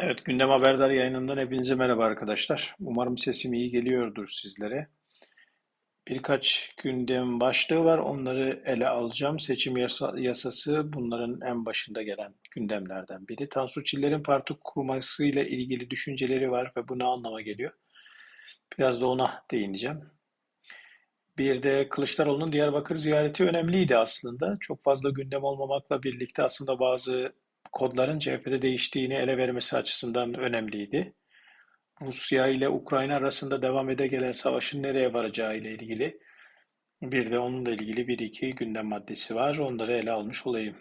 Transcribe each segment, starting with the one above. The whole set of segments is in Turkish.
Evet, Gündem Haberdar yayınından hepinize merhaba arkadaşlar. Umarım sesim iyi geliyordur sizlere. Birkaç gündem başlığı var, onları ele alacağım. Seçim yasa- yasası bunların en başında gelen gündemlerden biri. Tansu Çiller'in parti kurmasıyla ilgili düşünceleri var ve bu ne anlama geliyor? Biraz da ona değineceğim. Bir de Kılıçdaroğlu'nun Diyarbakır ziyareti önemliydi aslında. Çok fazla gündem olmamakla birlikte aslında bazı kodların CHP'de değiştiğini ele vermesi açısından önemliydi. Rusya ile Ukrayna arasında devam ede gelen savaşın nereye varacağı ile ilgili bir de onunla ilgili bir iki gündem maddesi var. Onları ele almış olayım.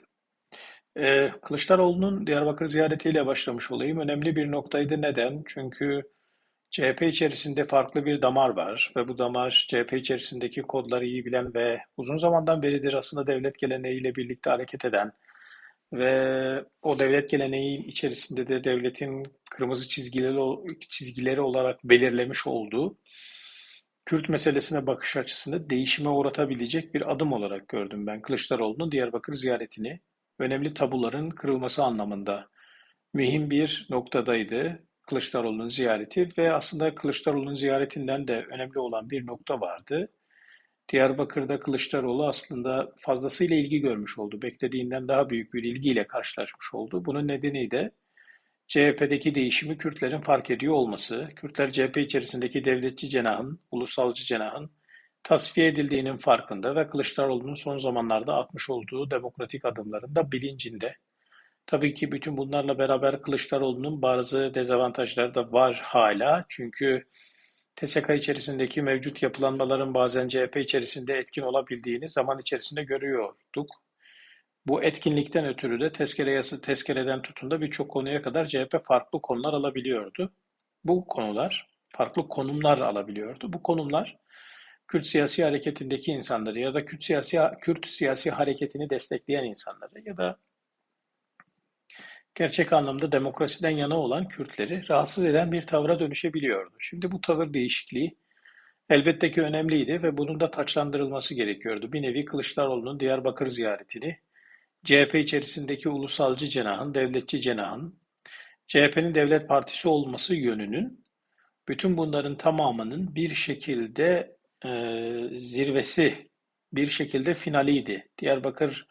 Ee, Kılıçdaroğlu'nun Diyarbakır ziyaretiyle başlamış olayım. Önemli bir noktaydı. Neden? Çünkü CHP içerisinde farklı bir damar var ve bu damar CHP içerisindeki kodları iyi bilen ve uzun zamandan beridir aslında devlet geleneğiyle birlikte hareket eden ve o devlet geleneği içerisinde de devletin kırmızı çizgileri, çizgileri olarak belirlemiş olduğu Kürt meselesine bakış açısında değişime uğratabilecek bir adım olarak gördüm ben Kılıçdaroğlu'nun Diyarbakır ziyaretini. Önemli tabuların kırılması anlamında mühim bir noktadaydı Kılıçdaroğlu'nun ziyareti ve aslında Kılıçdaroğlu'nun ziyaretinden de önemli olan bir nokta vardı. Diyarbakır'da Kılıçdaroğlu aslında fazlasıyla ilgi görmüş oldu. Beklediğinden daha büyük bir ilgiyle karşılaşmış oldu. Bunun nedeni de CHP'deki değişimi Kürtlerin fark ediyor olması, Kürtler CHP içerisindeki devletçi cenahın, ulusalcı cenahın tasfiye edildiğinin farkında ve Kılıçdaroğlu'nun son zamanlarda atmış olduğu demokratik adımların da bilincinde. Tabii ki bütün bunlarla beraber Kılıçdaroğlu'nun bazı dezavantajları da var hala. Çünkü TSK içerisindeki mevcut yapılanmaların bazen CHP içerisinde etkin olabildiğini zaman içerisinde görüyorduk. Bu etkinlikten ötürü de tezkere yası, tezkereden tutun da birçok konuya kadar CHP farklı konular alabiliyordu. Bu konular, farklı konumlar alabiliyordu. Bu konumlar Kürt siyasi hareketindeki insanları ya da Kürt siyasi Kürt siyasi hareketini destekleyen insanları ya da gerçek anlamda demokrasiden yana olan Kürtleri rahatsız eden bir tavra dönüşebiliyordu. Şimdi bu tavır değişikliği elbette ki önemliydi ve bunun da taçlandırılması gerekiyordu. Bir nevi Kılıçdaroğlu'nun Diyarbakır ziyaretini CHP içerisindeki ulusalcı cenahın, devletçi cenahın, CHP'nin devlet partisi olması yönünün bütün bunların tamamının bir şekilde e, zirvesi, bir şekilde finaliydi. Diyarbakır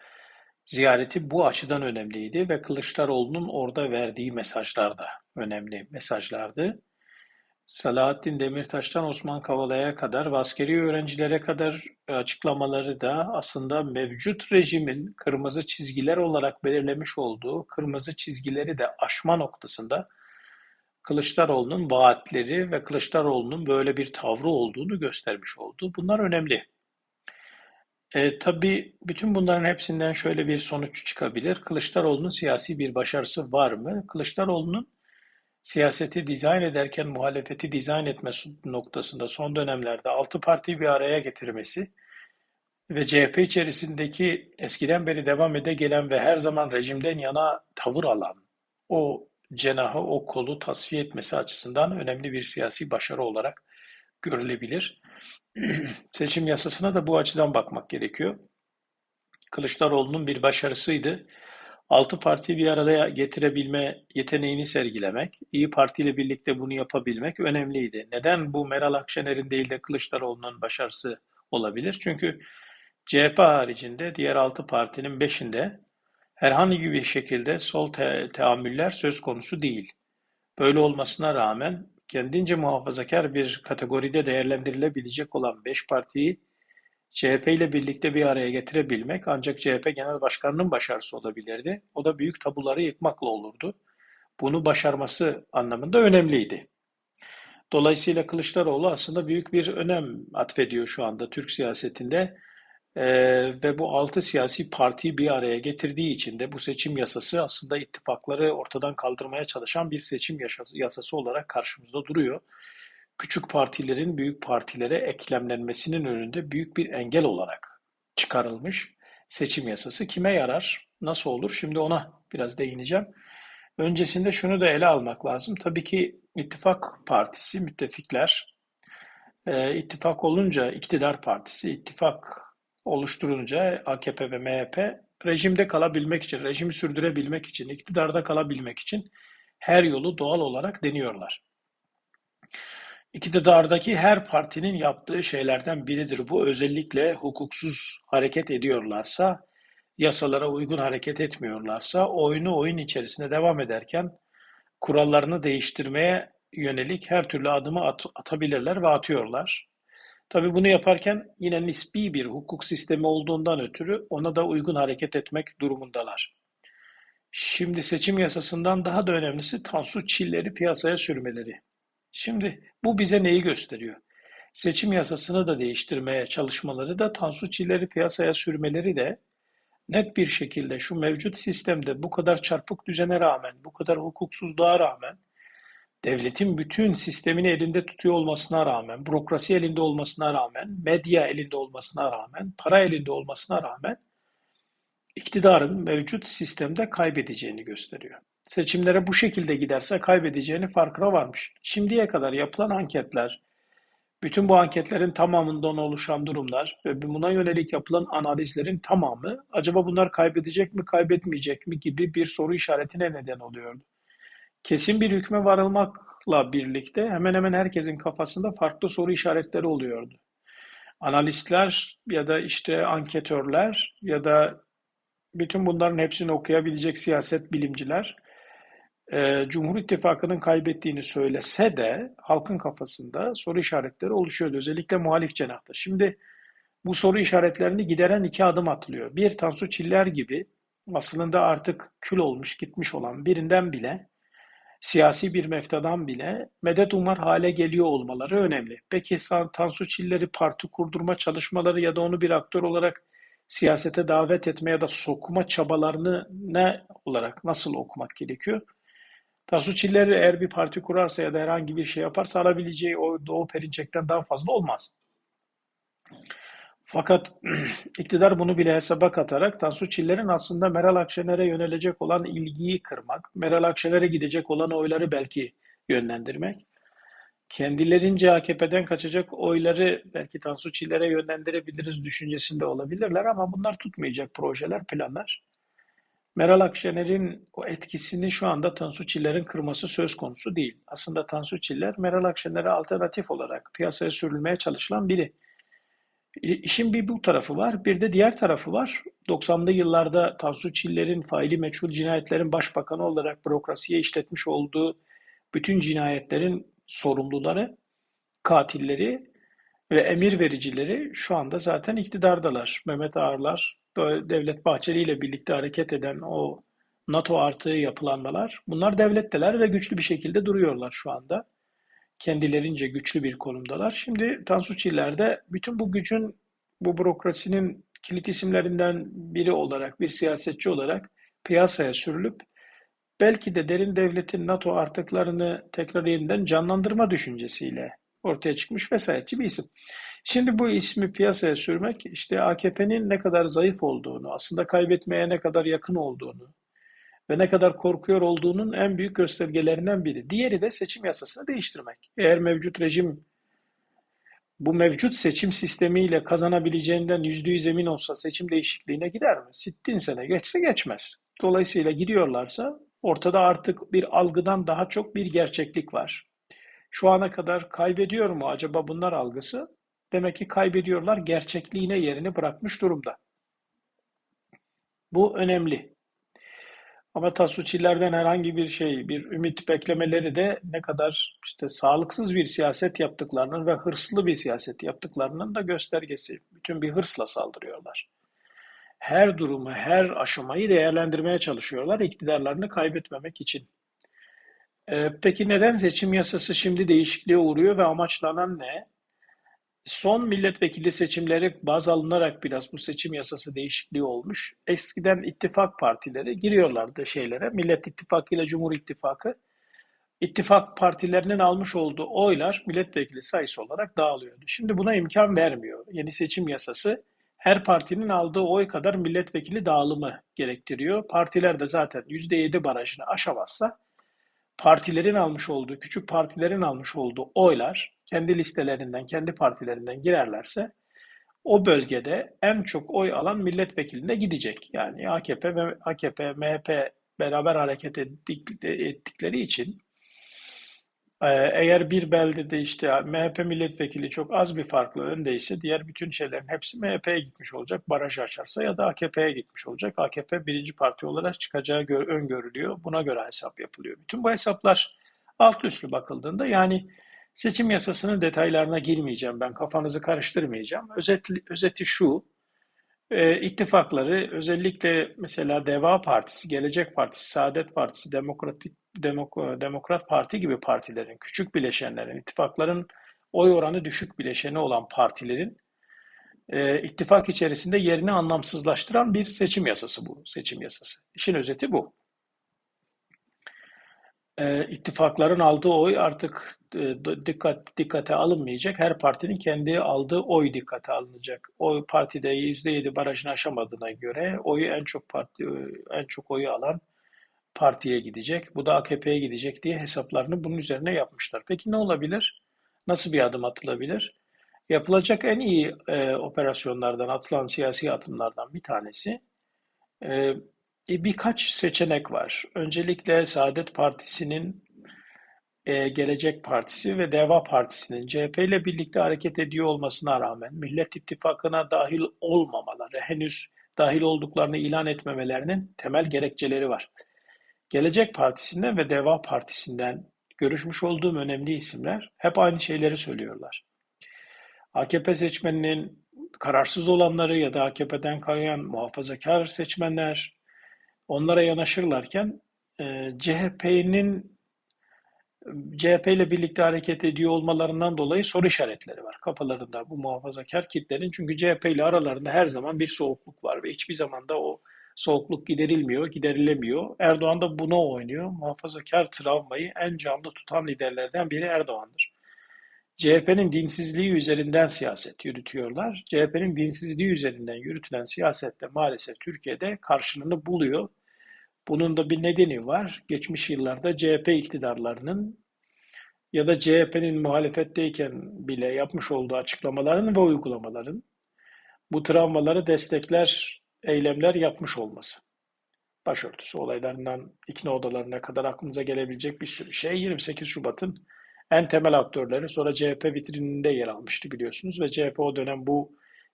ziyareti bu açıdan önemliydi ve Kılıçdaroğlu'nun orada verdiği mesajlar da önemli mesajlardı. Selahattin Demirtaş'tan Osman Kavala'ya kadar ve askeri öğrencilere kadar açıklamaları da aslında mevcut rejimin kırmızı çizgiler olarak belirlemiş olduğu kırmızı çizgileri de aşma noktasında Kılıçdaroğlu'nun vaatleri ve Kılıçdaroğlu'nun böyle bir tavrı olduğunu göstermiş oldu. Bunlar önemli. E, tabii bütün bunların hepsinden şöyle bir sonuç çıkabilir. Kılıçdaroğlu'nun siyasi bir başarısı var mı? Kılıçdaroğlu'nun siyaseti dizayn ederken muhalefeti dizayn etme noktasında son dönemlerde altı partiyi bir araya getirmesi ve CHP içerisindeki eskiden beri devam ede gelen ve her zaman rejimden yana tavır alan o cenahı, o kolu tasfiye etmesi açısından önemli bir siyasi başarı olarak görülebilir. Seçim yasasına da bu açıdan bakmak gerekiyor. Kılıçdaroğlu'nun bir başarısıydı. Altı partiyi bir arada getirebilme yeteneğini sergilemek, İyi Parti ile birlikte bunu yapabilmek önemliydi. Neden bu Meral Akşener'in değil de Kılıçdaroğlu'nun başarısı olabilir? Çünkü CHP haricinde diğer altı partinin beşinde herhangi bir şekilde sol te teamüller söz konusu değil. Böyle olmasına rağmen kendince muhafazakar bir kategoride değerlendirilebilecek olan beş partiyi CHP ile birlikte bir araya getirebilmek ancak CHP Genel Başkanı'nın başarısı olabilirdi. O da büyük tabuları yıkmakla olurdu. Bunu başarması anlamında önemliydi. Dolayısıyla Kılıçdaroğlu aslında büyük bir önem atfediyor şu anda Türk siyasetinde. Ee, ve bu altı siyasi partiyi bir araya getirdiği için de bu seçim yasası aslında ittifakları ortadan kaldırmaya çalışan bir seçim yasası olarak karşımızda duruyor küçük partilerin büyük partilere eklemlenmesinin önünde büyük bir engel olarak çıkarılmış seçim yasası kime yarar, nasıl olur? Şimdi ona biraz değineceğim. Öncesinde şunu da ele almak lazım. Tabii ki ittifak partisi, müttefikler, e, ittifak olunca iktidar partisi, ittifak oluşturunca AKP ve MHP rejimde kalabilmek için, rejimi sürdürebilmek için, iktidarda kalabilmek için her yolu doğal olarak deniyorlar. İktidardaki her partinin yaptığı şeylerden biridir bu. Özellikle hukuksuz hareket ediyorlarsa, yasalara uygun hareket etmiyorlarsa, oyunu oyun içerisinde devam ederken kurallarını değiştirmeye yönelik her türlü adımı at, atabilirler ve atıyorlar. Tabii bunu yaparken yine nispi bir hukuk sistemi olduğundan ötürü ona da uygun hareket etmek durumundalar. Şimdi seçim yasasından daha da önemlisi Tansu Çiller'i piyasaya sürmeleri. Şimdi bu bize neyi gösteriyor? Seçim yasasını da değiştirmeye çalışmaları da Tansu Çiller'i piyasaya sürmeleri de net bir şekilde şu mevcut sistemde bu kadar çarpık düzene rağmen, bu kadar hukuksuzluğa rağmen, devletin bütün sistemini elinde tutuyor olmasına rağmen, bürokrasi elinde olmasına rağmen, medya elinde olmasına rağmen, para elinde olmasına rağmen iktidarın mevcut sistemde kaybedeceğini gösteriyor. Seçimlere bu şekilde giderse kaybedeceğini farkına varmış. Şimdiye kadar yapılan anketler, bütün bu anketlerin tamamından oluşan durumlar ve buna yönelik yapılan analizlerin tamamı acaba bunlar kaybedecek mi, kaybetmeyecek mi gibi bir soru işaretine neden oluyordu. Kesin bir hükme varılmakla birlikte hemen hemen herkesin kafasında farklı soru işaretleri oluyordu. Analistler ya da işte anketörler ya da bütün bunların hepsini okuyabilecek siyaset bilimciler e, Cumhur İttifakı'nın kaybettiğini söylese de halkın kafasında soru işaretleri oluşuyordu. Özellikle muhalif cenahta. Şimdi bu soru işaretlerini gideren iki adım atılıyor. Bir Tansu Çiller gibi aslında artık kül olmuş gitmiş olan birinden bile siyasi bir meftadan bile medet umar hale geliyor olmaları önemli. Peki Tansu Çiller'i parti kurdurma çalışmaları ya da onu bir aktör olarak siyasete davet etme ya da sokma çabalarını ne olarak nasıl okumak gerekiyor? Tansu Çiller eğer bir parti kurarsa ya da herhangi bir şey yaparsa alabileceği o Doğu Perinçek'ten daha fazla olmaz. Fakat iktidar bunu bile hesaba katarak Tansu Çiller'in aslında Meral Akşener'e yönelecek olan ilgiyi kırmak, Meral Akşener'e gidecek olan oyları belki yönlendirmek, kendilerince AKP'den kaçacak oyları belki Tansu Çiller'e yönlendirebiliriz düşüncesinde olabilirler ama bunlar tutmayacak projeler, planlar. Meral Akşener'in o etkisini şu anda Tansu Çiller'in kırması söz konusu değil. Aslında Tansu Çiller, Meral Akşener'e alternatif olarak piyasaya sürülmeye çalışılan biri. İşin bir bu tarafı var, bir de diğer tarafı var. 90'lı yıllarda Tansu Çiller'in faili meçhul cinayetlerin başbakanı olarak bürokrasiye işletmiş olduğu bütün cinayetlerin sorumluları, katilleri ve emir vericileri şu anda zaten iktidardalar. Mehmet Ağarlar, Devlet Bahçeli ile birlikte hareket eden o NATO artı yapılanmalar bunlar devletteler ve güçlü bir şekilde duruyorlar şu anda. Kendilerince güçlü bir konumdalar. Şimdi Tansu Çiller de bütün bu gücün bu bürokrasinin kilit isimlerinden biri olarak, bir siyasetçi olarak piyasaya sürülüp belki de derin devletin NATO artıklarını tekrar yeniden canlandırma düşüncesiyle ortaya çıkmış vesayetçi bir isim. Şimdi bu ismi piyasaya sürmek işte AKP'nin ne kadar zayıf olduğunu, aslında kaybetmeye ne kadar yakın olduğunu ve ne kadar korkuyor olduğunun en büyük göstergelerinden biri. Diğeri de seçim yasasını değiştirmek. Eğer mevcut rejim bu mevcut seçim sistemiyle kazanabileceğinden yüzde yüz emin olsa seçim değişikliğine gider mi? Sittin sene geçse geçmez. Dolayısıyla gidiyorlarsa ortada artık bir algıdan daha çok bir gerçeklik var. Şu ana kadar kaybediyor mu acaba bunlar algısı? Demek ki kaybediyorlar, gerçekliğine yerini bırakmış durumda. Bu önemli. Ama Tasuçilerden herhangi bir şey, bir ümit beklemeleri de ne kadar işte sağlıksız bir siyaset yaptıklarının ve hırslı bir siyaset yaptıklarının da göstergesi. Bütün bir hırsla saldırıyorlar. Her durumu, her aşamayı değerlendirmeye çalışıyorlar iktidarlarını kaybetmemek için. Ee, peki neden seçim yasası şimdi değişikliğe uğruyor ve amaçlanan ne? Son milletvekili seçimleri baz alınarak biraz bu seçim yasası değişikliği olmuş. Eskiden ittifak partileri giriyorlardı şeylere. Millet İttifakı ile Cumhur İttifakı. İttifak partilerinin almış olduğu oylar milletvekili sayısı olarak dağılıyordu. Şimdi buna imkan vermiyor. Yeni seçim yasası her partinin aldığı oy kadar milletvekili dağılımı gerektiriyor. Partiler de zaten %7 barajını aşamazsa partilerin almış olduğu, küçük partilerin almış olduğu oylar kendi listelerinden, kendi partilerinden girerlerse o bölgede en çok oy alan milletvekiline gidecek. Yani AKP ve AKP, MHP beraber hareket ettikleri için e, eğer bir beldede işte MHP milletvekili çok az bir farklı öndeyse diğer bütün şeylerin hepsi MHP'ye gitmiş olacak. Baraj açarsa ya da AKP'ye gitmiş olacak. AKP birinci parti olarak çıkacağı öngörülüyor. Buna göre hesap yapılıyor. Bütün bu hesaplar alt üstlü bakıldığında yani seçim yasasının detaylarına girmeyeceğim ben. Kafanızı karıştırmayacağım. Özet, özeti şu. E, ittifakları özellikle mesela Deva Partisi, Gelecek Partisi, Saadet Partisi, Demokratik Demok Demokrat Parti gibi partilerin, küçük bileşenlerin, ittifakların oy oranı düşük bileşeni olan partilerin e, ittifak içerisinde yerini anlamsızlaştıran bir seçim yasası bu, seçim yasası. İşin özeti bu e, ittifakların aldığı oy artık e, dikkat dikkate alınmayacak. Her partinin kendi aldığı oy dikkate alınacak. O partide %7 barajını aşamadığına göre oyu en çok parti en çok oyu alan partiye gidecek. Bu da AKP'ye gidecek diye hesaplarını bunun üzerine yapmışlar. Peki ne olabilir? Nasıl bir adım atılabilir? Yapılacak en iyi e, operasyonlardan, atılan siyasi adımlardan bir tanesi e, e, birkaç seçenek var. Öncelikle Saadet Partisi'nin, e, Gelecek Partisi ve Deva Partisi'nin CHP ile birlikte hareket ediyor olmasına rağmen Millet İttifakı'na dahil olmamaları, henüz dahil olduklarını ilan etmemelerinin temel gerekçeleri var. Gelecek Partisi'nden ve Deva Partisi'nden görüşmüş olduğum önemli isimler hep aynı şeyleri söylüyorlar. AKP seçmeninin kararsız olanları ya da AKP'den kayan muhafazakar seçmenler, onlara yanaşırlarken e, CHP'nin CHP ile birlikte hareket ediyor olmalarından dolayı soru işaretleri var kafalarında bu muhafazakar kitlerin. Çünkü CHP ile aralarında her zaman bir soğukluk var ve hiçbir zaman da o soğukluk giderilmiyor, giderilemiyor. Erdoğan da buna oynuyor. Muhafazakar travmayı en canlı tutan liderlerden biri Erdoğan'dır. CHP'nin dinsizliği üzerinden siyaset yürütüyorlar. CHP'nin dinsizliği üzerinden yürütülen siyasette maalesef Türkiye'de karşılığını buluyor. Bunun da bir nedeni var. Geçmiş yıllarda CHP iktidarlarının ya da CHP'nin muhalefetteyken bile yapmış olduğu açıklamaların ve uygulamaların bu travmaları destekler, eylemler yapmış olması. Başörtüsü olaylarından ikna odalarına kadar aklınıza gelebilecek bir sürü şey 28 Şubat'ın en temel aktörleri sonra CHP vitrininde yer almıştı biliyorsunuz ve CHP o dönem bu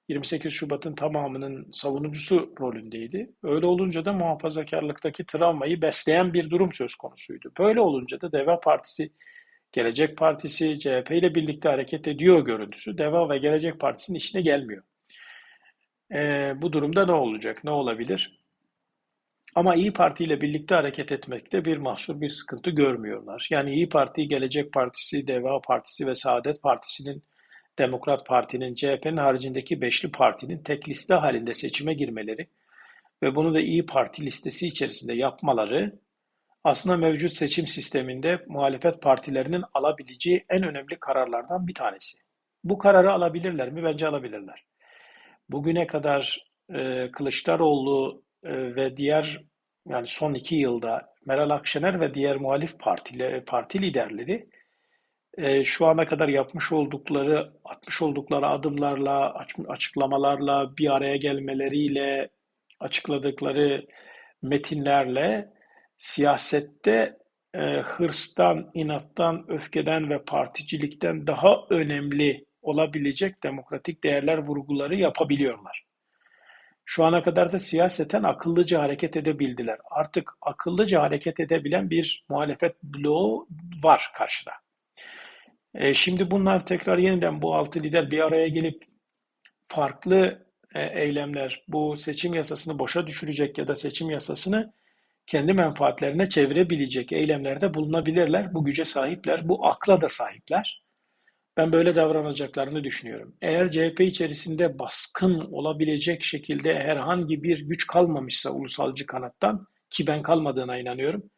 28 Şubat'ın tamamının savunucusu rolündeydi. Öyle olunca da muhafazakarlıktaki travmayı besleyen bir durum söz konusuydu. Böyle olunca da Deva Partisi, Gelecek Partisi, CHP ile birlikte hareket ediyor görüntüsü Deva ve Gelecek Partisi'nin işine gelmiyor. Ee, bu durumda ne olacak, ne olabilir? Ama İyi Parti ile birlikte hareket etmekte bir mahsur, bir sıkıntı görmüyorlar. Yani İyi Parti, Gelecek Partisi, Deva Partisi ve Saadet Partisi'nin, Demokrat Parti'nin, CHP'nin haricindeki beşli partinin tek liste halinde seçime girmeleri ve bunu da İyi Parti listesi içerisinde yapmaları aslında mevcut seçim sisteminde muhalefet partilerinin alabileceği en önemli kararlardan bir tanesi. Bu kararı alabilirler mi? Bence alabilirler. Bugüne kadar e, Kılıçdaroğlu ve diğer yani son iki yılda Meral Akşener ve diğer muhalif partili, parti liderleri e, şu ana kadar yapmış oldukları, atmış oldukları adımlarla, açıklamalarla, bir araya gelmeleriyle, açıkladıkları metinlerle siyasette e, hırstan, inattan, öfkeden ve particilikten daha önemli olabilecek demokratik değerler vurguları yapabiliyorlar. Şu ana kadar da siyaseten akıllıca hareket edebildiler. Artık akıllıca hareket edebilen bir muhalefet bloğu var karşıda. E, şimdi bunlar tekrar yeniden bu altı lider bir araya gelip farklı e, eylemler, bu seçim yasasını boşa düşürecek ya da seçim yasasını kendi menfaatlerine çevirebilecek eylemlerde bulunabilirler. Bu güce sahipler, bu akla da sahipler. Ben böyle davranacaklarını düşünüyorum. Eğer CHP içerisinde baskın olabilecek şekilde herhangi bir güç kalmamışsa ulusalcı kanattan ki ben kalmadığına inanıyorum.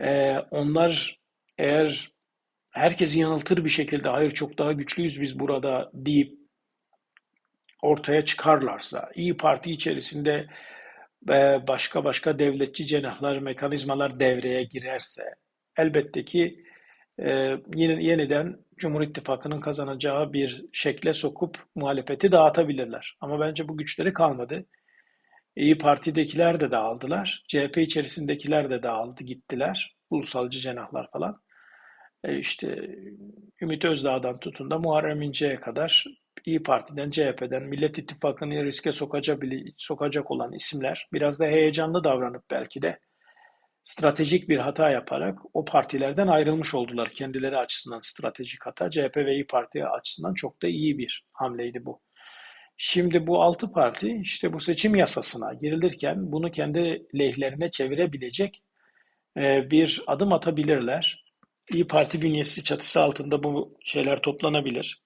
Ee, onlar eğer herkesi yanıltır bir şekilde hayır çok daha güçlüyüz biz burada deyip ortaya çıkarlarsa, İyi Parti içerisinde e, başka başka devletçi cenahlar, mekanizmalar devreye girerse elbette ki e, yeniden Cumhur İttifakı'nın kazanacağı bir şekle sokup muhalefeti dağıtabilirler. Ama bence bu güçleri kalmadı. İyi Parti'dekiler de dağıldılar. CHP içerisindekiler de dağıldı, gittiler. Ulusalcı cenahlar falan. E işte Ümit Özdağ'dan tutun da Muharrem İnce'ye kadar İyi Parti'den, CHP'den, Millet İttifakı'nı riske sokacak olan isimler biraz da heyecanlı davranıp belki de stratejik bir hata yaparak o partilerden ayrılmış oldular. Kendileri açısından stratejik hata. CHP ve İyi Parti açısından çok da iyi bir hamleydi bu. Şimdi bu altı parti işte bu seçim yasasına girilirken bunu kendi lehlerine çevirebilecek e, bir adım atabilirler. İyi Parti bünyesi çatısı altında bu şeyler toplanabilir.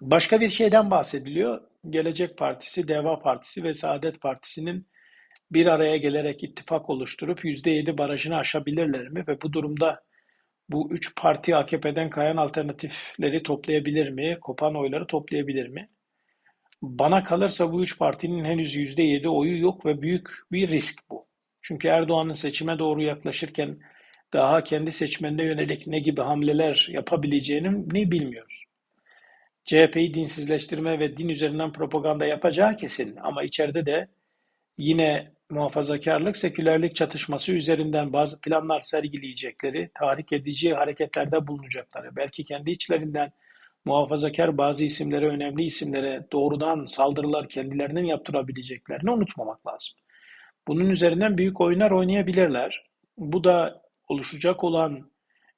Başka bir şeyden bahsediliyor. Gelecek Partisi, Deva Partisi ve Saadet Partisi'nin bir araya gelerek ittifak oluşturup %7 barajını aşabilirler mi? Ve bu durumda bu üç parti AKP'den kayan alternatifleri toplayabilir mi? Kopan oyları toplayabilir mi? Bana kalırsa bu üç partinin henüz %7 oyu yok ve büyük bir risk bu. Çünkü Erdoğan'ın seçime doğru yaklaşırken daha kendi seçmenine yönelik ne gibi hamleler yapabileceğini ne bilmiyoruz. CHP'yi dinsizleştirme ve din üzerinden propaganda yapacağı kesin ama içeride de yine muhafazakarlık, sekülerlik çatışması üzerinden bazı planlar sergileyecekleri, tahrik edici hareketlerde bulunacakları, belki kendi içlerinden muhafazakar bazı isimlere, önemli isimlere doğrudan saldırılar kendilerinin yaptırabileceklerini unutmamak lazım. Bunun üzerinden büyük oyunlar oynayabilirler. Bu da oluşacak olan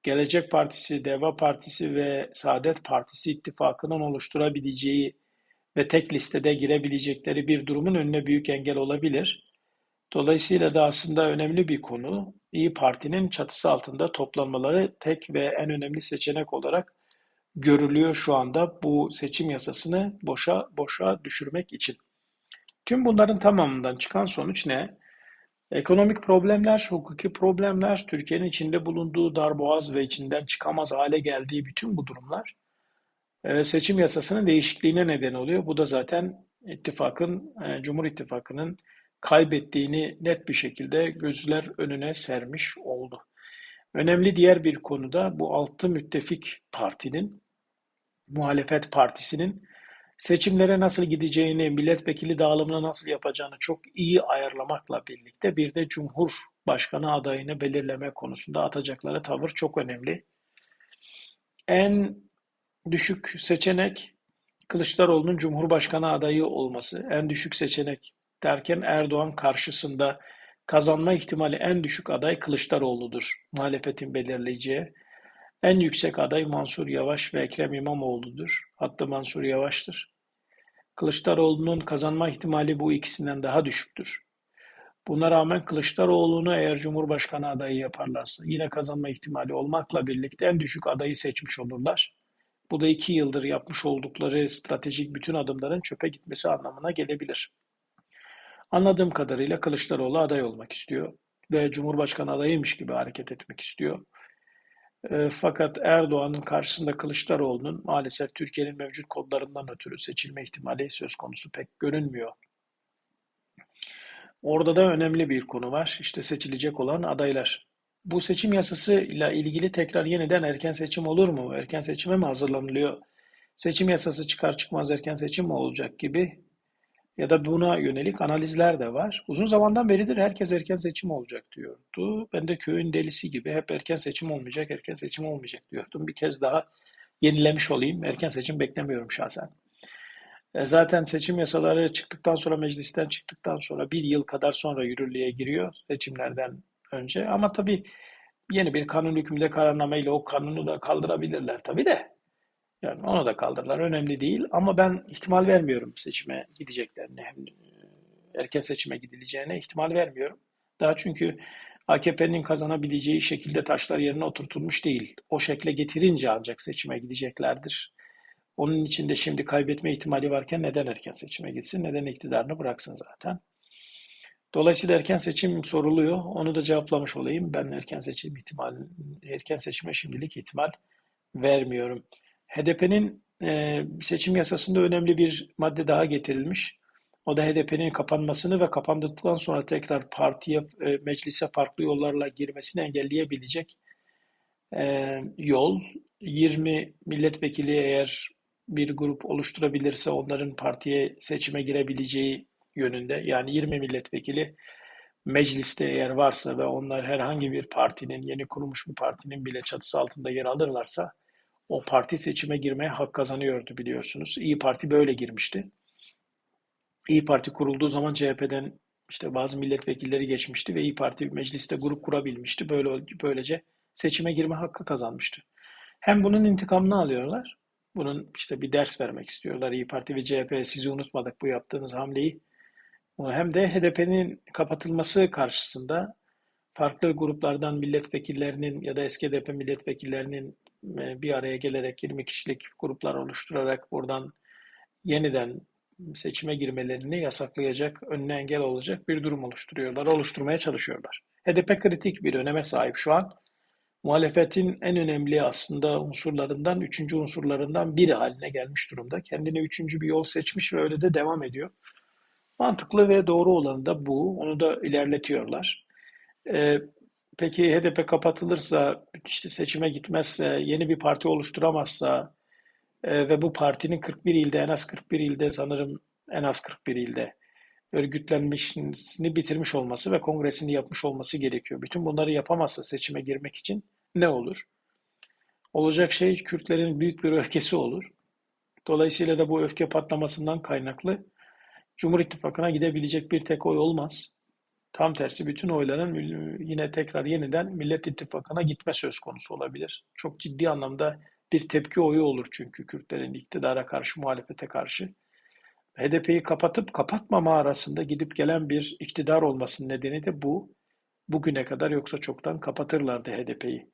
Gelecek Partisi, Deva Partisi ve Saadet Partisi ittifakının oluşturabileceği ve tek listede girebilecekleri bir durumun önüne büyük engel olabilir. Dolayısıyla da aslında önemli bir konu. İyi Parti'nin çatısı altında toplanmaları tek ve en önemli seçenek olarak görülüyor şu anda bu seçim yasasını boşa boşa düşürmek için. Tüm bunların tamamından çıkan sonuç ne? Ekonomik problemler, hukuki problemler, Türkiye'nin içinde bulunduğu darboğaz ve içinden çıkamaz hale geldiği bütün bu durumlar e, seçim yasasının değişikliğine neden oluyor. Bu da zaten ittifakın, e, Cumhur İttifakı'nın kaybettiğini net bir şekilde gözler önüne sermiş oldu. Önemli diğer bir konuda bu altı müttefik partinin, muhalefet partisinin seçimlere nasıl gideceğini, milletvekili dağılımını nasıl yapacağını çok iyi ayarlamakla birlikte bir de Cumhurbaşkanı adayını belirleme konusunda atacakları tavır çok önemli. En düşük seçenek Kılıçdaroğlu'nun Cumhurbaşkanı adayı olması. En düşük seçenek derken Erdoğan karşısında kazanma ihtimali en düşük aday Kılıçdaroğlu'dur. Muhalefetin belirleyeceği. En yüksek aday Mansur Yavaş ve Ekrem İmamoğlu'dur. Hatta Mansur Yavaş'tır. Kılıçdaroğlu'nun kazanma ihtimali bu ikisinden daha düşüktür. Buna rağmen Kılıçdaroğlu'nu eğer Cumhurbaşkanı adayı yaparlarsa yine kazanma ihtimali olmakla birlikte en düşük adayı seçmiş olurlar. Bu da iki yıldır yapmış oldukları stratejik bütün adımların çöpe gitmesi anlamına gelebilir. Anladığım kadarıyla Kılıçdaroğlu aday olmak istiyor ve Cumhurbaşkanı adayıymış gibi hareket etmek istiyor. E, fakat Erdoğan'ın karşısında Kılıçdaroğlu'nun maalesef Türkiye'nin mevcut kodlarından ötürü seçilme ihtimali söz konusu pek görünmüyor. Orada da önemli bir konu var. İşte seçilecek olan adaylar. Bu seçim yasası ile ilgili tekrar yeniden erken seçim olur mu? Erken seçime mi hazırlanılıyor? Seçim yasası çıkar çıkmaz erken seçim mi olacak gibi ya da buna yönelik analizler de var. Uzun zamandan beridir herkes erken seçim olacak diyordu. Ben de köyün delisi gibi hep erken seçim olmayacak, erken seçim olmayacak diyordum. Bir kez daha yenilemiş olayım. Erken seçim beklemiyorum şahsen. E zaten seçim yasaları çıktıktan sonra meclisten çıktıktan sonra bir yıl kadar sonra yürürlüğe giriyor seçimlerden önce. Ama tabii yeni bir kanun hükmünde kararnameyle o kanunu da kaldırabilirler tabii de. Yani onu da kaldırırlar. Önemli değil. Ama ben ihtimal vermiyorum seçime gideceklerine. Hem e, erken seçime gidileceğine ihtimal vermiyorum. Daha çünkü AKP'nin kazanabileceği şekilde taşlar yerine oturtulmuş değil. O şekle getirince ancak seçime gideceklerdir. Onun için de şimdi kaybetme ihtimali varken neden erken seçime gitsin, neden iktidarını bıraksın zaten. Dolayısıyla erken seçim soruluyor. Onu da cevaplamış olayım. Ben erken seçim ihtimal, erken seçime şimdilik ihtimal vermiyorum. HDP'nin e, seçim yasasında önemli bir madde daha getirilmiş. O da HDP'nin kapanmasını ve kapandıktan sonra tekrar partiye, e, meclise farklı yollarla girmesini engelleyebilecek e, yol. 20 milletvekili eğer bir grup oluşturabilirse onların partiye seçime girebileceği yönünde. Yani 20 milletvekili mecliste eğer varsa ve onlar herhangi bir partinin, yeni kurulmuş bir partinin bile çatısı altında yer alırlarsa o parti seçime girmeye hak kazanıyordu biliyorsunuz. İyi Parti böyle girmişti. İyi Parti kurulduğu zaman CHP'den işte bazı milletvekilleri geçmişti ve İyi Parti mecliste grup kurabilmişti. Böyle böylece seçime girme hakkı kazanmıştı. Hem bunun intikamını alıyorlar. Bunun işte bir ders vermek istiyorlar. İyi Parti ve CHP sizi unutmadık bu yaptığınız hamleyi. Hem de HDP'nin kapatılması karşısında farklı gruplardan milletvekillerinin ya da eski HDP milletvekillerinin bir araya gelerek 20 kişilik gruplar oluşturarak buradan yeniden seçime girmelerini yasaklayacak, önüne engel olacak bir durum oluşturuyorlar, oluşturmaya çalışıyorlar. HDP kritik bir öneme sahip şu an. Muhalefetin en önemli aslında unsurlarından, üçüncü unsurlarından biri haline gelmiş durumda. Kendine üçüncü bir yol seçmiş ve öyle de devam ediyor. Mantıklı ve doğru olan da bu. Onu da ilerletiyorlar. Ee, peki HDP kapatılırsa, işte seçime gitmezse, yeni bir parti oluşturamazsa, e, ve bu partinin 41 ilde en az 41 ilde sanırım en az 41 ilde örgütlenmişini bitirmiş olması ve kongresini yapmış olması gerekiyor. Bütün bunları yapamazsa seçime girmek için ne olur? Olacak şey Kürtlerin büyük bir öfkesi olur. Dolayısıyla da bu öfke patlamasından kaynaklı Cumhur İttifakı'na gidebilecek bir tek oy olmaz. Tam tersi bütün oyların yine tekrar yeniden Millet İttifakı'na gitme söz konusu olabilir. Çok ciddi anlamda bir tepki oyu olur çünkü Kürtlerin iktidara karşı, muhalefete karşı. HDP'yi kapatıp kapatmama arasında gidip gelen bir iktidar olmasının nedeni de bu. Bugüne kadar yoksa çoktan kapatırlardı HDP'yi.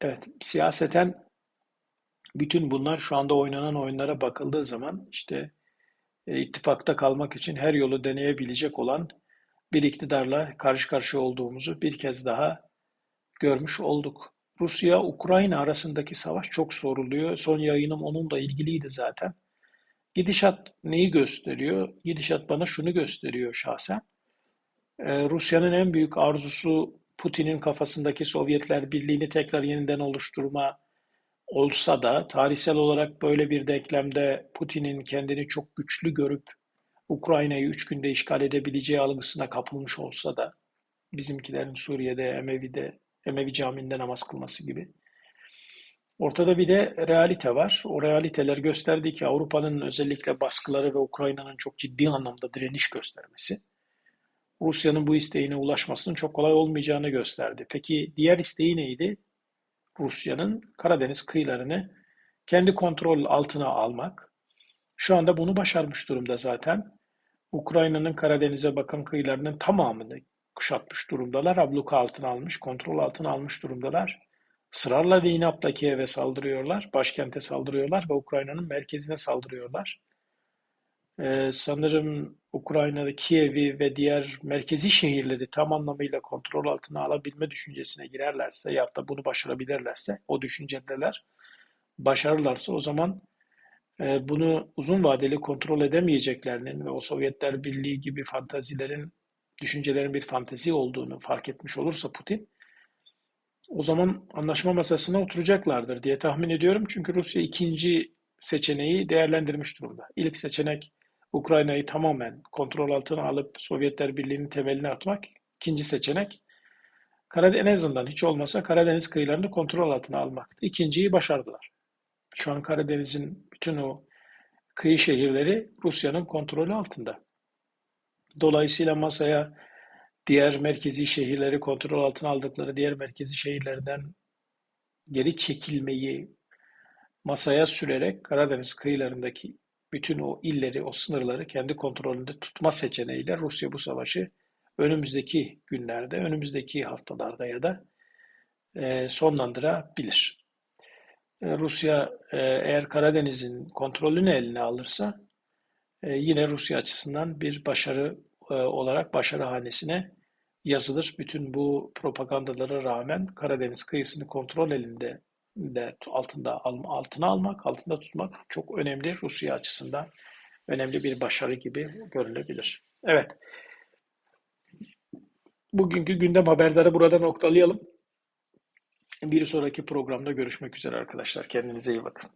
Evet, siyaseten bütün bunlar şu anda oynanan oyunlara bakıldığı zaman işte ittifakta kalmak için her yolu deneyebilecek olan bir iktidarla karşı karşıya olduğumuzu bir kez daha görmüş olduk. Rusya-Ukrayna arasındaki savaş çok soruluyor. Son yayınım onunla ilgiliydi zaten. Gidişat neyi gösteriyor? Gidişat bana şunu gösteriyor şahsen. Ee, Rusya'nın en büyük arzusu Putin'in kafasındaki Sovyetler Birliği'ni tekrar yeniden oluşturma olsa da tarihsel olarak böyle bir denklemde Putin'in kendini çok güçlü görüp Ukrayna'yı üç günde işgal edebileceği algısına kapılmış olsa da bizimkilerin Suriye'de, Emevi'de Emevi Camii'nde namaz kılması gibi. Ortada bir de realite var. O realiteler gösterdi ki Avrupa'nın özellikle baskıları ve Ukrayna'nın çok ciddi anlamda direniş göstermesi Rusya'nın bu isteğine ulaşmasının çok kolay olmayacağını gösterdi. Peki diğer isteği neydi? Rusya'nın Karadeniz kıyılarını kendi kontrol altına almak. Şu anda bunu başarmış durumda zaten. Ukrayna'nın Karadeniz'e bakan kıyılarının tamamını kuşatmış durumdalar. Abluka altına almış, kontrol altına almış durumdalar. Sırarla ve inatla Kiev'e saldırıyorlar, başkente saldırıyorlar ve Ukrayna'nın merkezine saldırıyorlar. Ee, sanırım Ukrayna'da Kiev'i ve diğer merkezi şehirleri tam anlamıyla kontrol altına alabilme düşüncesine girerlerse ya da bunu başarabilirlerse, o düşüncedeler başarırlarsa o zaman e, bunu uzun vadeli kontrol edemeyeceklerinin ve o Sovyetler Birliği gibi fantazilerin düşüncelerin bir fantezi olduğunu fark etmiş olursa Putin, o zaman anlaşma masasına oturacaklardır diye tahmin ediyorum. Çünkü Rusya ikinci seçeneği değerlendirmiş durumda. İlk seçenek Ukrayna'yı tamamen kontrol altına alıp Sovyetler Birliği'nin temelini atmak. İkinci seçenek Karadeniz, en azından hiç olmasa Karadeniz kıyılarını kontrol altına almaktı. İkinciyi başardılar. Şu an Karadeniz'in bütün o kıyı şehirleri Rusya'nın kontrolü altında. Dolayısıyla masaya diğer merkezi şehirleri kontrol altına aldıkları diğer merkezi şehirlerden geri çekilmeyi masaya sürerek Karadeniz kıyılarındaki bütün o illeri, o sınırları kendi kontrolünde tutma seçeneğiyle Rusya bu savaşı önümüzdeki günlerde, önümüzdeki haftalarda ya da e, sonlandırabilir. E, Rusya e, eğer Karadeniz'in kontrolünü eline alırsa e, yine Rusya açısından bir başarı e, olarak başarı hanesine yazılır. Bütün bu propagandalara rağmen Karadeniz kıyısını kontrol elinde de altında altına almak, altında tutmak çok önemli Rusya açısından önemli bir başarı gibi görülebilir. Evet. Bugünkü gündem haberleri burada noktalayalım. Bir sonraki programda görüşmek üzere arkadaşlar. Kendinize iyi bakın.